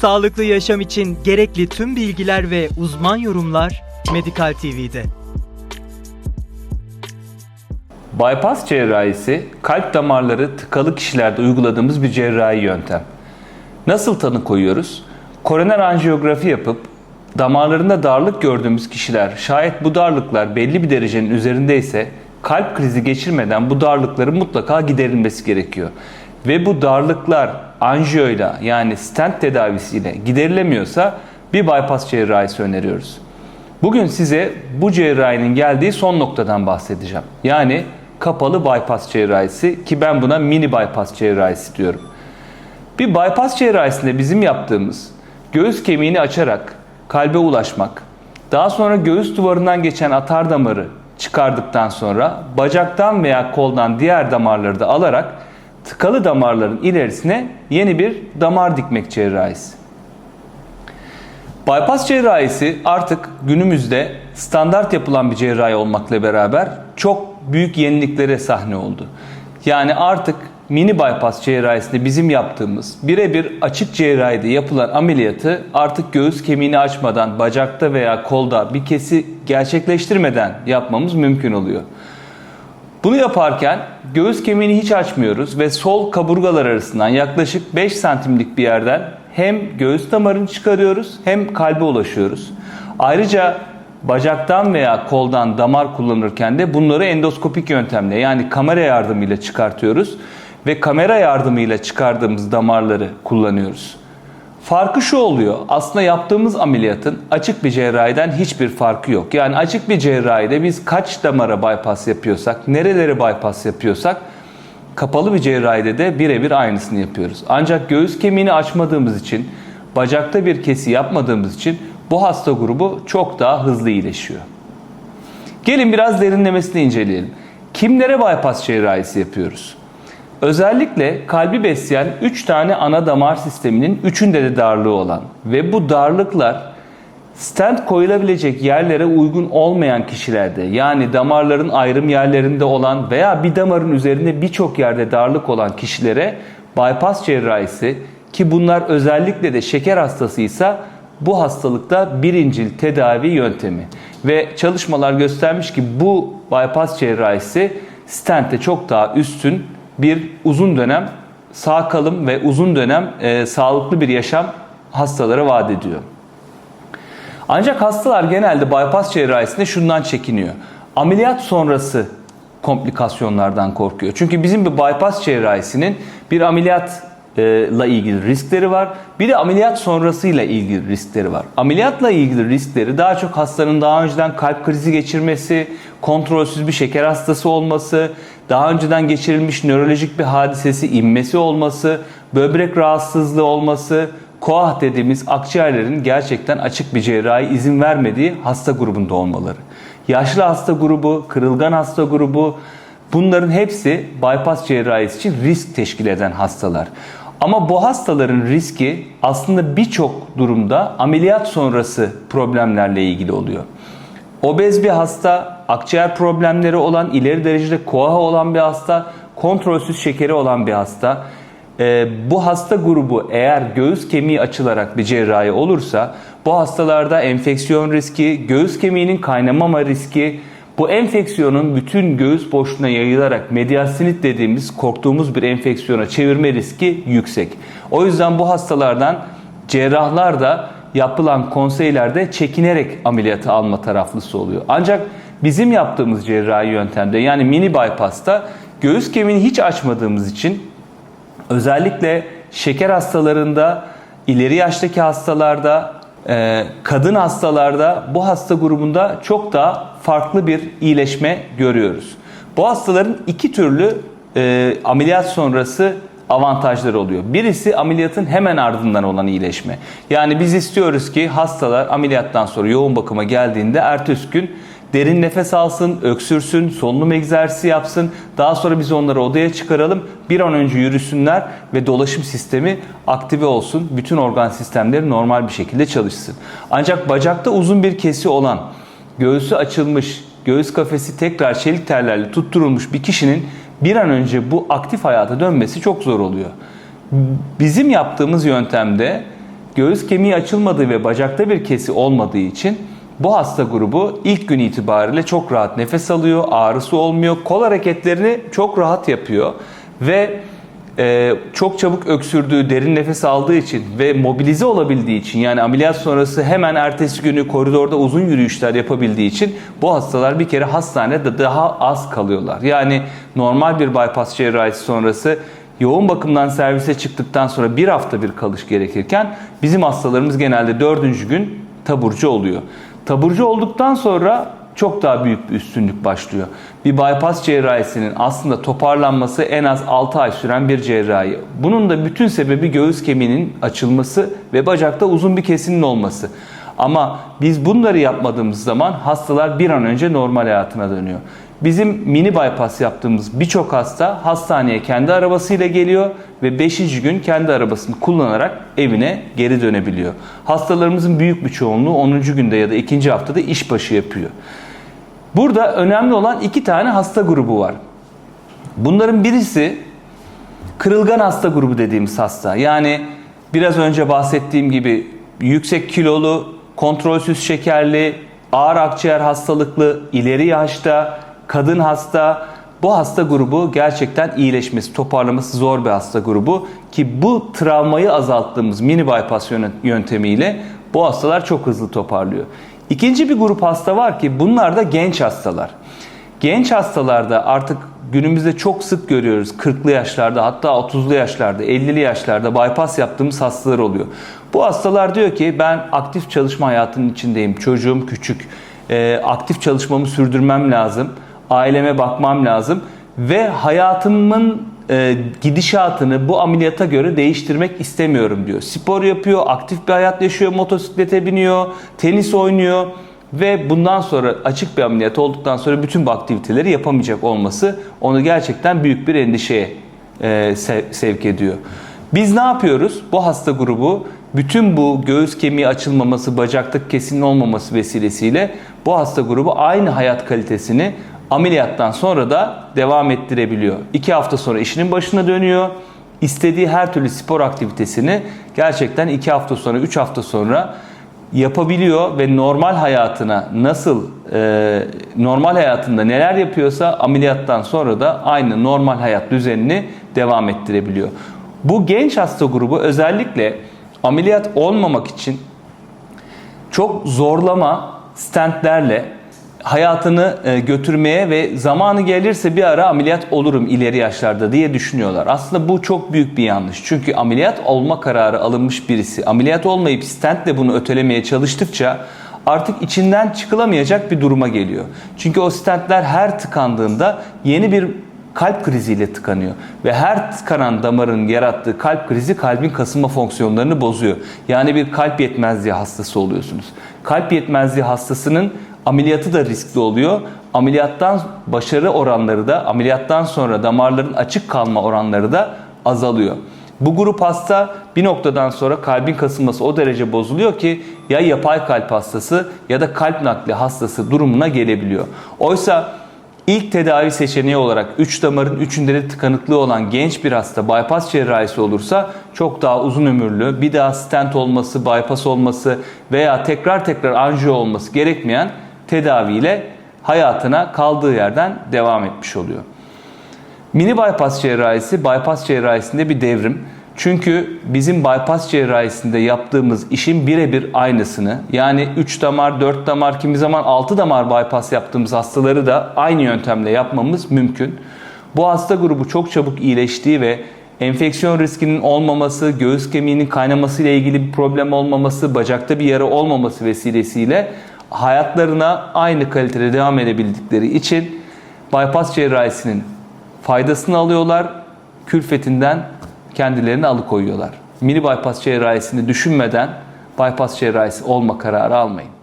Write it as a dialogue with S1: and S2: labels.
S1: Sağlıklı yaşam için gerekli tüm bilgiler ve uzman yorumlar Medikal TV'de.
S2: Bypass cerrahisi kalp damarları tıkalı kişilerde uyguladığımız bir cerrahi yöntem. Nasıl tanı koyuyoruz? Koroner anjiyografi yapıp damarlarında darlık gördüğümüz kişiler şayet bu darlıklar belli bir derecenin üzerindeyse kalp krizi geçirmeden bu darlıkların mutlaka giderilmesi gerekiyor. Ve bu darlıklar anjiyoyla yani stent tedavisiyle giderilemiyorsa bir bypass cerrahisi öneriyoruz. Bugün size bu cerrahinin geldiği son noktadan bahsedeceğim. Yani kapalı bypass cerrahisi ki ben buna mini bypass cerrahisi diyorum. Bir bypass cerrahisinde bizim yaptığımız göğüs kemiğini açarak kalbe ulaşmak, daha sonra göğüs duvarından geçen atar damarı çıkardıktan sonra bacaktan veya koldan diğer damarları da alarak tıkalı damarların ilerisine yeni bir damar dikmek cerrahisi. Bypass cerrahisi artık günümüzde standart yapılan bir cerrahi olmakla beraber çok büyük yeniliklere sahne oldu. Yani artık mini bypass cerrahisinde bizim yaptığımız birebir açık cerrahide yapılan ameliyatı artık göğüs kemiğini açmadan bacakta veya kolda bir kesi gerçekleştirmeden yapmamız mümkün oluyor. Bunu yaparken göğüs kemiğini hiç açmıyoruz ve sol kaburgalar arasından yaklaşık 5 santimlik bir yerden hem göğüs damarını çıkarıyoruz hem kalbe ulaşıyoruz. Ayrıca bacaktan veya koldan damar kullanırken de bunları endoskopik yöntemle yani kamera yardımıyla çıkartıyoruz ve kamera yardımıyla çıkardığımız damarları kullanıyoruz. Farkı şu oluyor. Aslında yaptığımız ameliyatın açık bir cerrahiden hiçbir farkı yok. Yani açık bir cerrahide biz kaç damara bypass yapıyorsak, nerelere bypass yapıyorsak kapalı bir cerrahide de birebir aynısını yapıyoruz. Ancak göğüs kemiğini açmadığımız için, bacakta bir kesi yapmadığımız için bu hasta grubu çok daha hızlı iyileşiyor. Gelin biraz derinlemesine inceleyelim. Kimlere bypass cerrahisi yapıyoruz? Özellikle kalbi besleyen 3 tane ana damar sisteminin 3'ünde de darlığı olan ve bu darlıklar stent koyulabilecek yerlere uygun olmayan kişilerde yani damarların ayrım yerlerinde olan veya bir damarın üzerinde birçok yerde darlık olan kişilere bypass cerrahisi ki bunlar özellikle de şeker hastasıysa bu hastalıkta birincil tedavi yöntemi. Ve çalışmalar göstermiş ki bu bypass cerrahisi stente çok daha üstün bir uzun dönem sağ kalım ve uzun dönem e, sağlıklı bir yaşam hastalara vaat ediyor. Ancak hastalar genelde bypass cerrahisinde şundan çekiniyor. Ameliyat sonrası komplikasyonlardan korkuyor. Çünkü bizim bir bypass cerrahisinin bir ameliyatla ilgili riskleri var. Bir de ameliyat sonrasıyla ilgili riskleri var. Ameliyatla ilgili riskleri daha çok hastanın daha önceden kalp krizi geçirmesi, kontrolsüz bir şeker hastası olması, daha önceden geçirilmiş nörolojik bir hadisesi inmesi olması, böbrek rahatsızlığı olması, koah dediğimiz akciğerlerin gerçekten açık bir cerrahi izin vermediği hasta grubunda olmaları. Yaşlı hasta grubu, kırılgan hasta grubu bunların hepsi bypass cerrahisi için risk teşkil eden hastalar. Ama bu hastaların riski aslında birçok durumda ameliyat sonrası problemlerle ilgili oluyor. Obez bir hasta, akciğer problemleri olan, ileri derecede koaha olan bir hasta, kontrolsüz şekeri olan bir hasta. Ee, bu hasta grubu eğer göğüs kemiği açılarak bir cerrahi olursa bu hastalarda enfeksiyon riski, göğüs kemiğinin kaynamama riski, bu enfeksiyonun bütün göğüs boşluğuna yayılarak mediastinit dediğimiz korktuğumuz bir enfeksiyona çevirme riski yüksek. O yüzden bu hastalardan cerrahlar da yapılan konseylerde çekinerek ameliyatı alma taraflısı oluyor. Ancak bizim yaptığımız cerrahi yöntemde yani mini bypass'ta göğüs kemiğini hiç açmadığımız için özellikle şeker hastalarında, ileri yaştaki hastalarda, kadın hastalarda bu hasta grubunda çok daha farklı bir iyileşme görüyoruz. Bu hastaların iki türlü e, ameliyat sonrası avantajları oluyor. Birisi ameliyatın hemen ardından olan iyileşme. Yani biz istiyoruz ki hastalar ameliyattan sonra yoğun bakıma geldiğinde ertesi gün derin nefes alsın, öksürsün, solunum egzersizi yapsın. Daha sonra biz onları odaya çıkaralım. Bir an önce yürüsünler ve dolaşım sistemi aktive olsun. Bütün organ sistemleri normal bir şekilde çalışsın. Ancak bacakta uzun bir kesi olan, göğsü açılmış, göğüs kafesi tekrar çelik tellerle tutturulmuş bir kişinin bir an önce bu aktif hayata dönmesi çok zor oluyor. Bizim yaptığımız yöntemde göğüs kemiği açılmadığı ve bacakta bir kesi olmadığı için bu hasta grubu ilk gün itibariyle çok rahat nefes alıyor, ağrısı olmuyor, kol hareketlerini çok rahat yapıyor ve e, çok çabuk öksürdüğü, derin nefes aldığı için ve mobilize olabildiği için yani ameliyat sonrası hemen ertesi günü koridorda uzun yürüyüşler yapabildiği için bu hastalar bir kere hastanede daha az kalıyorlar. Yani normal bir bypass cerrahisi sonrası yoğun bakımdan servise çıktıktan sonra bir hafta bir kalış gerekirken bizim hastalarımız genelde dördüncü gün taburcu oluyor. Taburcu olduktan sonra çok daha büyük bir üstünlük başlıyor. Bir bypass cerrahisinin aslında toparlanması en az 6 ay süren bir cerrahi. Bunun da bütün sebebi göğüs kemiğinin açılması ve bacakta uzun bir kesinin olması. Ama biz bunları yapmadığımız zaman hastalar bir an önce normal hayatına dönüyor. Bizim mini bypass yaptığımız birçok hasta hastaneye kendi arabasıyla geliyor ve 5. gün kendi arabasını kullanarak evine geri dönebiliyor. Hastalarımızın büyük bir çoğunluğu 10. günde ya da 2. haftada işbaşı yapıyor. Burada önemli olan iki tane hasta grubu var. Bunların birisi kırılgan hasta grubu dediğimiz hasta. Yani biraz önce bahsettiğim gibi yüksek kilolu, kontrolsüz şekerli, ağır akciğer hastalıklı, ileri yaşta, kadın hasta. Bu hasta grubu gerçekten iyileşmesi, toparlaması zor bir hasta grubu ki bu travmayı azalttığımız mini bypass yöntemiyle bu hastalar çok hızlı toparlıyor. İkinci bir grup hasta var ki bunlar da genç hastalar. Genç hastalarda artık günümüzde çok sık görüyoruz. 40'lı yaşlarda hatta 30'lu yaşlarda, 50'li yaşlarda bypass yaptığımız hastalar oluyor. Bu hastalar diyor ki ben aktif çalışma hayatının içindeyim. Çocuğum küçük. Ee, aktif çalışmamı sürdürmem lazım. Aileme bakmam lazım. Ve hayatımın e, gidişatını bu ameliyata göre değiştirmek istemiyorum diyor. Spor yapıyor, aktif bir hayat yaşıyor, motosiklete biniyor, tenis oynuyor ve bundan sonra açık bir ameliyat olduktan sonra bütün bu aktiviteleri yapamayacak olması onu gerçekten büyük bir endişeye e, sev- sevk ediyor. Biz ne yapıyoruz? Bu hasta grubu bütün bu göğüs kemiği açılmaması, bacakta kesinin olmaması vesilesiyle bu hasta grubu aynı hayat kalitesini ameliyattan sonra da devam ettirebiliyor. İki hafta sonra işinin başına dönüyor. İstediği her türlü spor aktivitesini gerçekten iki hafta sonra, üç hafta sonra yapabiliyor ve normal hayatına nasıl e, normal hayatında neler yapıyorsa ameliyattan sonra da aynı normal hayat düzenini devam ettirebiliyor. Bu genç hasta grubu özellikle ameliyat olmamak için çok zorlama stentlerle hayatını e, götürmeye ve zamanı gelirse bir ara ameliyat olurum ileri yaşlarda diye düşünüyorlar. Aslında bu çok büyük bir yanlış. Çünkü ameliyat olma kararı alınmış birisi ameliyat olmayıp stentle bunu ötelemeye çalıştıkça artık içinden çıkılamayacak bir duruma geliyor. Çünkü o stentler her tıkandığında yeni bir kalp kriziyle tıkanıyor. Ve her tıkanan damarın yarattığı kalp krizi kalbin kasılma fonksiyonlarını bozuyor. Yani bir kalp yetmezliği hastası oluyorsunuz. Kalp yetmezliği hastasının ameliyatı da riskli oluyor. Ameliyattan başarı oranları da ameliyattan sonra damarların açık kalma oranları da azalıyor. Bu grup hasta bir noktadan sonra kalbin kasılması o derece bozuluyor ki ya yapay kalp hastası ya da kalp nakli hastası durumuna gelebiliyor. Oysa İlk tedavi seçeneği olarak 3 damarın 3'ünde de tıkanıklığı olan genç bir hasta bypass cerrahisi olursa çok daha uzun ömürlü, bir daha stent olması, bypass olması veya tekrar tekrar anjiyo olması gerekmeyen tedaviyle hayatına kaldığı yerden devam etmiş oluyor. Mini bypass cerrahisi bypass cerrahisinde bir devrim. Çünkü bizim bypass cerrahisinde yaptığımız işin birebir aynısını yani 3 damar, 4 damar, kimi zaman 6 damar bypass yaptığımız hastaları da aynı yöntemle yapmamız mümkün. Bu hasta grubu çok çabuk iyileştiği ve enfeksiyon riskinin olmaması, göğüs kemiğinin kaynaması ile ilgili bir problem olmaması, bacakta bir yara olmaması vesilesiyle hayatlarına aynı kalitede devam edebildikleri için bypass cerrahisinin faydasını alıyorlar, külfetinden kendilerini alıkoyuyorlar. Mini bypass cerrahisini düşünmeden bypass cerrahisi olma kararı almayın.